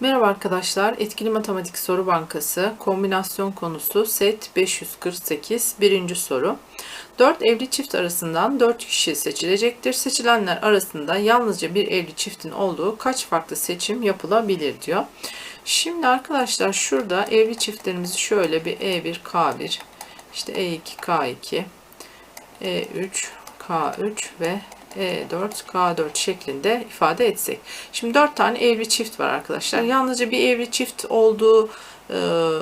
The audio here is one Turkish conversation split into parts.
Merhaba arkadaşlar. Etkili Matematik Soru Bankası kombinasyon konusu set 548 birinci soru. 4 evli çift arasından 4 kişi seçilecektir. Seçilenler arasında yalnızca bir evli çiftin olduğu kaç farklı seçim yapılabilir diyor. Şimdi arkadaşlar şurada evli çiftlerimizi şöyle bir E1, K1, işte E2, K2, E3, K3 ve E4, K4 şeklinde ifade etsek. Şimdi 4 tane evli çift var arkadaşlar. Yalnızca bir evli çift olduğu e,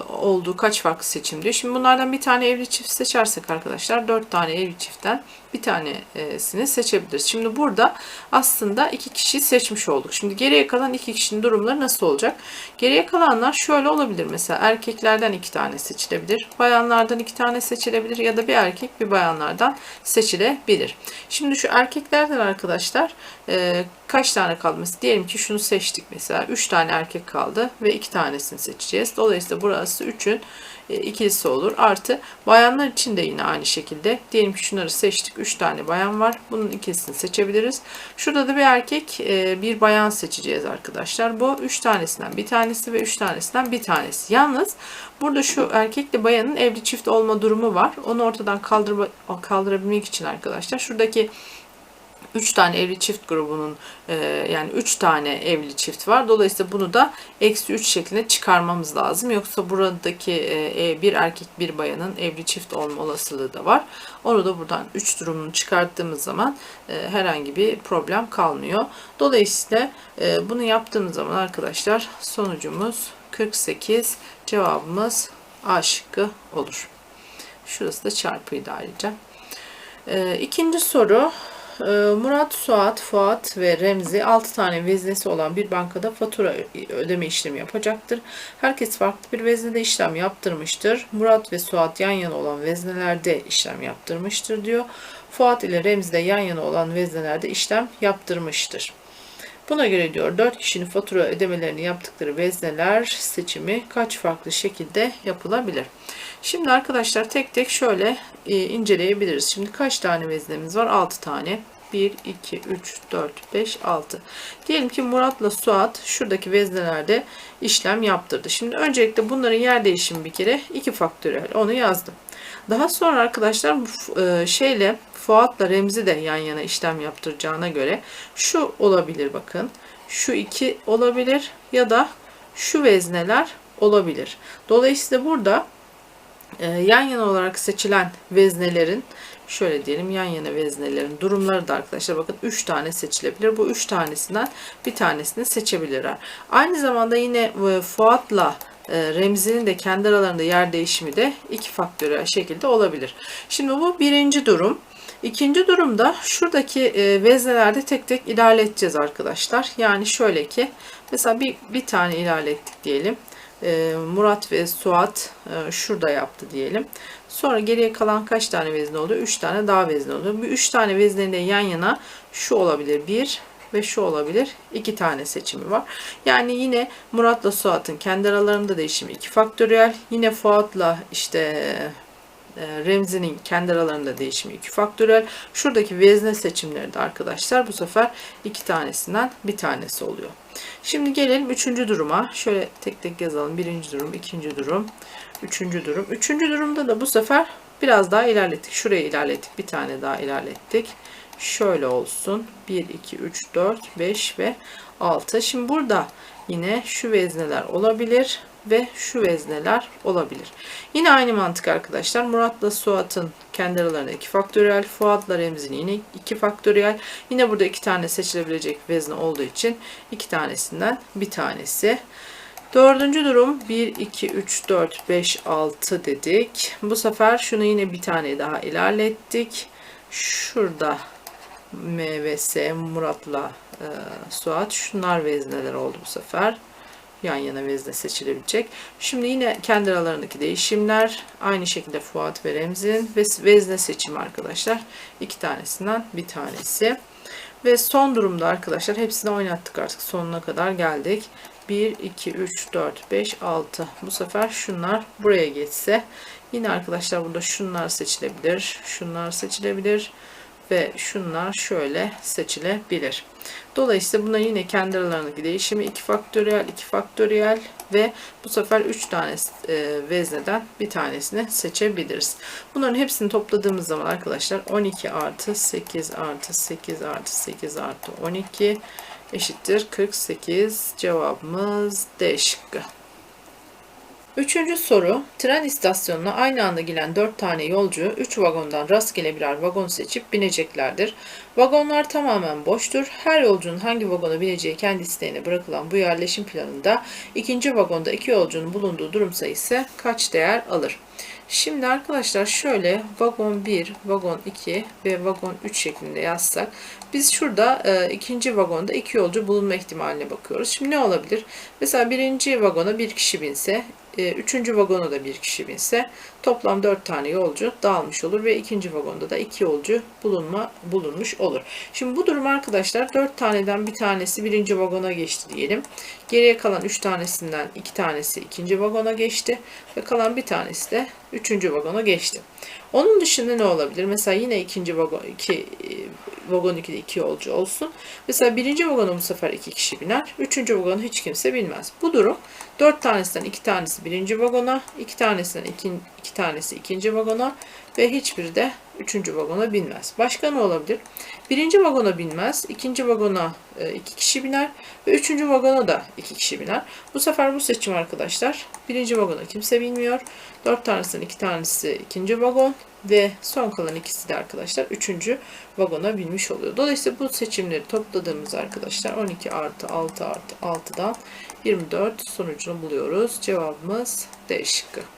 olduğu kaç farklı seçim diyor. Şimdi bunlardan bir tane evli çift seçersek arkadaşlar 4 tane evli çiftten bir tanesini seçebiliriz. Şimdi burada aslında iki kişi seçmiş olduk. Şimdi geriye kalan iki kişinin durumları nasıl olacak? Geriye kalanlar şöyle olabilir mesela erkeklerden iki tane seçilebilir, bayanlardan iki tane seçilebilir ya da bir erkek bir bayanlardan seçilebilir. Şimdi şu erkeklerden arkadaşlar e, kaç tane kaldı? Mesela diyelim ki şunu seçtik mesela. Üç tane erkek kaldı ve iki tanesini seçeceğiz. Dolayısıyla burası üçün e, ikilisi olur. Artı bayanlar için de yine aynı şekilde. Diyelim ki şunları seçtik. 3 tane bayan var. Bunun ikilisini seçebiliriz. Şurada da bir erkek e, bir bayan seçeceğiz arkadaşlar. Bu 3 tanesinden bir tanesi ve 3 tanesinden bir tanesi. Yalnız burada şu erkekle bayanın evli çift olma durumu var. Onu ortadan kaldır kaldırabilmek için arkadaşlar şuradaki 3 tane evli çift grubunun e, yani 3 tane evli çift var. Dolayısıyla bunu da eksi 3 şeklinde çıkarmamız lazım. Yoksa buradaki e, bir erkek bir bayanın evli çift olma olasılığı da var. Onu da buradan 3 durumunu çıkarttığımız zaman e, herhangi bir problem kalmıyor. Dolayısıyla bunu yaptığımız zaman arkadaşlar sonucumuz 48 cevabımız A şıkkı olur. Şurası da çarpıydı ayrıca. E, ikinci soru Murat, Suat, Fuat ve Remzi 6 tane veznesi olan bir bankada fatura ödeme işlemi yapacaktır. Herkes farklı bir veznede işlem yaptırmıştır. Murat ve Suat yan yana olan veznelerde işlem yaptırmıştır diyor. Fuat ile Remzi de yan yana olan veznelerde işlem yaptırmıştır. Buna göre diyor 4 kişinin fatura ödemelerini yaptıkları vezneler seçimi kaç farklı şekilde yapılabilir? Şimdi arkadaşlar tek tek şöyle e, inceleyebiliriz. Şimdi kaç tane veznemiz var? 6 tane. 1, 2, 3, 4, 5, 6. Diyelim ki Murat'la Suat şuradaki veznelerde işlem yaptırdı. Şimdi öncelikle bunların yer değişimi bir kere 2 faktöriyel. Onu yazdım. Daha sonra arkadaşlar e, şeyle Fuat'la Remzi de yan yana işlem yaptıracağına göre şu olabilir bakın. Şu iki olabilir ya da şu vezneler olabilir. Dolayısıyla burada e, yan yana olarak seçilen veznelerin şöyle diyelim yan yana veznelerin durumları da arkadaşlar bakın 3 tane seçilebilir. Bu 3 tanesinden bir tanesini seçebilirler. Aynı zamanda yine e, Fuat'la Remzi'nin de kendi aralarında yer değişimi de iki faktörel şekilde olabilir. Şimdi bu birinci durum. İkinci durumda şuradaki e, veznelerde tek tek ilerleteceğiz arkadaşlar. Yani şöyle ki mesela bir, bir tane ilerlettik diyelim. E, Murat ve Suat e, şurada yaptı diyelim. Sonra geriye kalan kaç tane vezne oluyor? 3 tane daha vezne oluyor. Bu 3 tane vezneyle yan yana şu olabilir. 1 ve şu olabilir. 2 tane seçimi var. Yani yine Murat'la Suat'ın kendi aralarında değişimi 2 faktöriyel. Yine Fuat'la işte e, Remzi'nin kendi aralarında değişimi 2 faktörel. Şuradaki vezne seçimleri de arkadaşlar bu sefer iki tanesinden bir tanesi oluyor. Şimdi gelelim üçüncü duruma. Şöyle tek tek yazalım. Birinci durum, ikinci durum, üçüncü durum. Üçüncü durumda da bu sefer biraz daha ilerlettik. Şuraya ilerlettik. Bir tane daha ilerlettik. Şöyle olsun. 1, 2, 3, 4, 5 ve 6. Şimdi burada yine şu vezneler olabilir ve şu vezneler olabilir. Yine aynı mantık arkadaşlar. Murat'la Suat'ın kendi aralarında 2 faktöriyel. Fuat'la Remzi'nin yine 2 faktöriyel. Yine burada 2 tane seçilebilecek vezne olduğu için 2 tanesinden bir tanesi. Dördüncü durum 1, 2, 3, 4, 5, 6 dedik. Bu sefer şunu yine bir tane daha ilerlettik. Şurada M Murat'la e, Suat şunlar vezneler oldu bu sefer yan yana vezne seçilebilecek. Şimdi yine kendi aralarındaki değişimler aynı şekilde Fuat ve Remzi'nin ve vezne seçimi arkadaşlar. iki tanesinden bir tanesi. Ve son durumda arkadaşlar hepsini oynattık artık sonuna kadar geldik. 1, 2, 3, 4, 5, 6. Bu sefer şunlar buraya geçse yine arkadaşlar burada şunlar seçilebilir. Şunlar seçilebilir ve şunlar şöyle seçilebilir. Dolayısıyla buna yine kendi aralarındaki değişimi 2 faktöriyel, 2 faktöriyel ve bu sefer 3 tane e, vezneden bir tanesini seçebiliriz. Bunların hepsini topladığımız zaman arkadaşlar 12 artı 8 artı 8 artı 8 artı 12 eşittir 48. Cevabımız D şıkkı. Üçüncü soru. Tren istasyonuna aynı anda gelen 4 tane yolcu 3 vagondan rastgele birer vagon seçip bineceklerdir. Vagonlar tamamen boştur. Her yolcunun hangi vagona bineceği kendi isteğine bırakılan bu yerleşim planında ikinci vagonda iki yolcunun bulunduğu durum sayısı kaç değer alır? Şimdi arkadaşlar şöyle vagon 1, vagon 2 ve vagon 3 şeklinde yazsak biz şurada e, ikinci vagonda iki yolcu bulunma ihtimaline bakıyoruz. Şimdi ne olabilir? Mesela birinci vagona bir kişi binse, e, üçüncü vagona da bir kişi binse toplam dört tane yolcu dağılmış olur ve ikinci vagonda da iki yolcu bulunma bulunmuş olur. Şimdi bu durum arkadaşlar dört taneden bir tanesi birinci vagona geçti diyelim. Geriye kalan üç tanesinden iki tanesi ikinci vagona geçti ve kalan bir tanesi de üçüncü vagona geçti. Onun dışında ne olabilir? Mesela yine ikinci vagon, iki, e, vagon 2'de iki yolcu olsun. Mesela birinci vagona bu sefer iki kişi biner. Üçüncü vagona hiç kimse binmez. Bu durum dört tanesinden iki tanesi birinci vagona, iki tanesinden iki, iki tanesi ikinci vagona ve hiçbiri de üçüncü vagona binmez. Başka ne olabilir? Birinci vagona binmez, ikinci vagona e, iki kişi biner ve üçüncü vagona da iki kişi biner. Bu sefer bu seçim arkadaşlar birinci vagona kimse binmiyor. Dört tanesinden iki tanesi ikinci vagon ve son kalan ikisi de arkadaşlar üçüncü vagona binmiş oluyor. Dolayısıyla bu seçimleri topladığımız arkadaşlar 12 artı 6 artı 6'dan 24 sonucunu buluyoruz. Cevabımız D şıkkı.